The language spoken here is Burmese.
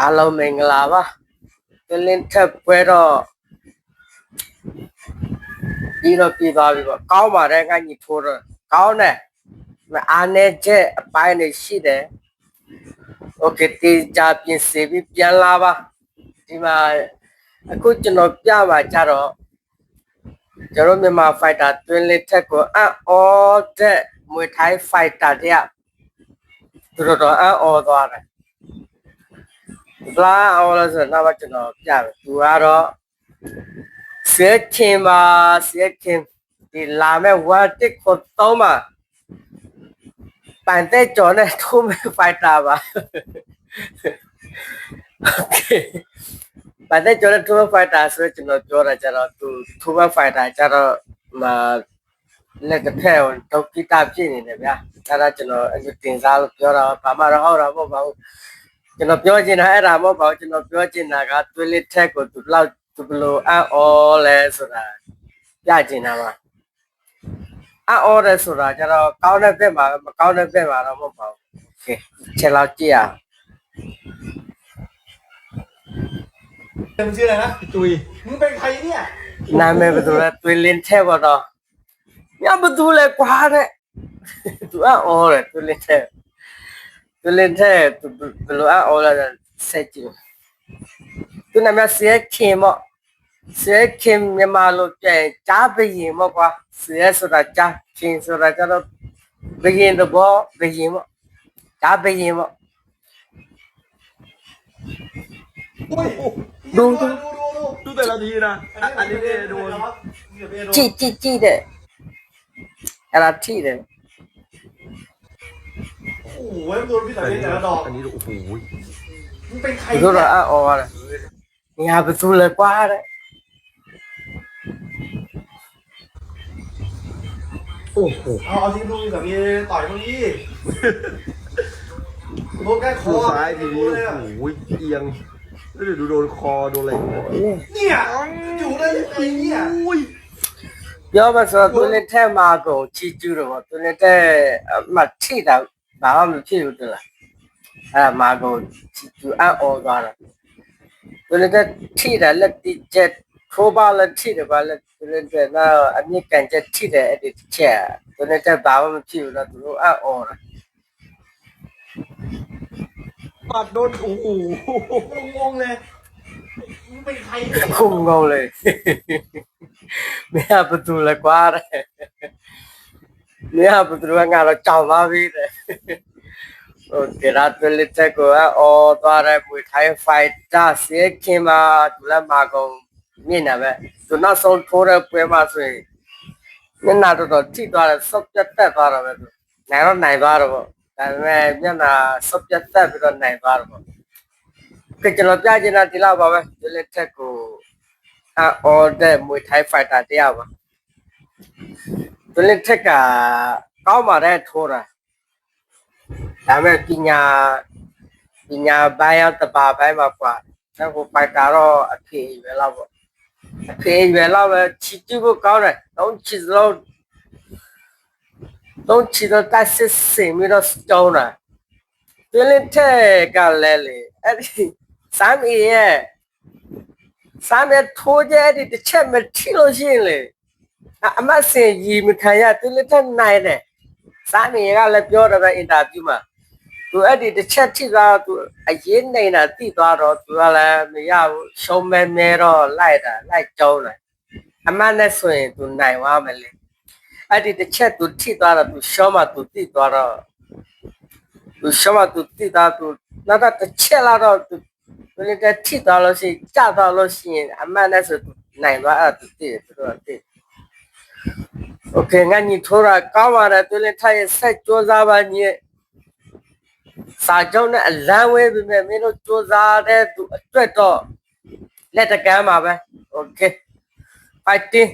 အားလုံးမင်္ဂလာပါကလင်းထက်ပွဲတော့ပြီးတော့ပြီးသွားပြီပေါ့ကောင်းပါတယ်ငါညီထိုးတော့ကောင်းတယ်အားနေချက်အပိုင်းနေရှိတယ်โอเคတေးကြပြင်စီပြီးပြန်လာပါဒီမှာအခုကျွန်တော်ပြပါကြတော့ကျွန်တော်မြန်မာ fighter တွင်းလေးထက်ကိုအံ့ဩတဲ့မွေထိုင်း fighter တဲ့ သူတို့တော့အံ့ဩသွားတယ် ပလာအောင်လို့ဆိုတော့ကျွန်တော်ပြမယ်သူကတော့ဆေးခင်ပါဆေးခင်ဒီလာမဲ့ဝတ်တစ်ကိုတော့မှာပန်တဲ့ကြော်နဲ့ထိုးမဲ့ဖိုက်တာပါโอเคပန်တဲ့ကြော်နဲ့ထိုးမဲ့ဖိုက်တာဆိုတော့ကျွန်တော်ပြောတာကျတော့သူထိုးမဲ့ဖိုက်တာကျတော့မ လက်တစ်ဖက်ကိုဒုက္ခိတဖြစ်နေတယ်ဗျာအဲ့ဒါကျွန်တော်အဲ့တင်စားလို့ပြောတာဘာမှတော့ဟုတ်တာမဟုတ်ပါဘူး ကျွန်တော်ပြောချင်တာအဲ့ဒါမဟုတ်ပါဘူးကျွန်တော်ပြောချင်တာကသွေးလေးထက်ကိုသူဘလောက်သူဘလို့အံ့ဩလဲဆိုတာပြချင်တာပါအံ့ဩတယ်ဆိုတာကျတော့ကောင်းတဲ့ဘက်မှာမကောင်းတဲ့ဘက်မှာတော့မဟုတ်ပါဘူးโอเคချက်လောက်ကြည့်အောင် มึงชื่ออะไรนะ ตุย มึงเป็นใครเนี่ย နာမည်ဘယ်သူလဲသွေးလင်းထက်ပါတော့ ညဘသူလဲကွာတဲ့သူကအော်တယ်သူလင်းတဲ့သူလင်းတဲ့သူဘလို့အော်လာတဲ့ဆက်ကြည့်သူနာမည်ဆဲခင်မော့ဆဲခင်မြန်မာလိုပြန်ကြားပရင်မော့ကွာဆဲဆိုတာကြားခင်ဆိုတာကျတော့ဘရင်တဘောဘရင်မော့ကြားပရင်မော့ဒုံဒုံတူတယ်လားဒီနာအနေနဲ့တော့ကြည့်ကြည့်ကြည့်တဲ့ ลาที่เลยโอ้โหโดนพี่สายเล่นแต่ละดอกอันนี้โอ้โหมันเป็นใครรู้ละอะอ๋อละงานประตูเลยกว่าเลยโอ้โหเอาเอาที่ลุงกับมีต่อยพวกนี้โดนแก้คอซ้ายทีนี้โอ้ยเอียงแล้วเดี๋ยวดูโดนคอโดนอะไรเนี่ยอยู่ได้ยังไงเนี่ย อุ้ย ပြောမှဆိုတော့သူလည်းထဲမှာကိုချီကျူးတော့သူလည်းတဲ့အမထိတာဘာမှမဖြစ်ဘူးတလားအဲ့ဒါမာကိုချီကျူးအော်သွားတာသူလည်းထိတာလက်တိချက်ထိုးပါလက်ထိတယ်ပါလက်သူလည်းကအမြင့်ကန်ချက်ထိတယ်အဲ့ဒီချက်သူလည်းဘာမှမဖြစ်ဘူးတော့သူတို့အော်တာ ปัดโดนโอ้โห งงเลย มึงเป็นใครเนี่ย ခုငုံလေမင်းကဘာတူလဲကွာတဲ့မင်းကဘာတူကငါတော့ကြောင်သွားပြီတဲ့ဟိုကေရာတလစ်တက်ကိုအော်သွားတဲ့မွေထိုင်းဖိုက်တာဆေခင်မာသူလည်းမာကုန်မြင်နေပဲသူနောက်ဆုံးထိုးတဲ့ပွဲမှာဆိုရင်မျက်နှာတော်တော်ထိသွားတယ်စော့ပြတ်တက်သွားတော့ပဲသူနိုင်တော့နိုင်သွားတော့ပေါ့ဒါပေမဲ့မျက်နှာစော့ပြတ်တက်ပြီးတော့နိုင်သွားတော့ပေါ့ ကကျွန်တော်ပြချင်တာဒီလောက်ပါပဲဒီလက်ထက်ကိုအော်တဲ့မွေထိုင်းဖိုက်တာတရားပါဒီလက်ထက်ကကောင်းပါတယ်ထိုးတာဒါပေမဲ့ပညာပညာဘိုင်းရောက်တပါဘိုင်းမှာကွာတော့ဟိုဖိုက်တာတော့အဖေပဲလောက်ပေါ့အဖေပဲလောက်ပဲချီတူကိုကောင်းတယ်တော့ချီစလို့တော့ချီတော့တက်စစ်စင်ပြီးတော့စတောင်းတာဒီလက်ထက်ကလည်းလေအဲ့ဒီ စမ်းမီရဲ့စမ်းတဲ့ထိုးကြတဲ့တစ်ချက်မထီလို့ရှိရင်လေအအမတ်စင်ရီမခံရသူလက်ထက်နိုင်တယ်စမ်းမီကလည်းပြောတယ်ပဲအင်တာဗျူးမှာသူအဲ့ဒီတစ်ချက်ထိသွားသူအရင်နေတာတိသွားတော့သူကလည်းမရဘူးရှုံးမဲမဲတော့လိုက်တာလိုက်ကြောင်းတယ်အမတ်နဲ့ဆိုရင်သူနိုင်သွားမယ်လေအဲ့ဒီတစ်ချက်သူထိသွားတော့သူရှောင်းမှသူတိသွားတော့သူရှောင်းမှသူတိသွားသူနောက်တော့တစ်ချက်လာတော့သူ ဘယ်ကထိသွားလို့ရှိကြသွားလို့ရှိရင်အမှန်နဲ့ဆိုနိုင်သွားအဲ့ဒါတည်သူတို့တည်โอเคငါညီထိုးတာကောင်းပါတယ်သူလည်းထားရဆက်ကြိုးစားပါညီစာကြောင်းနဲ့အလန်းဝဲပြီမဲ့မင်းတို့ကြိုးစားတဲ့သူအတွက်တော့လက်တကမ်းပါပဲโอเค fighting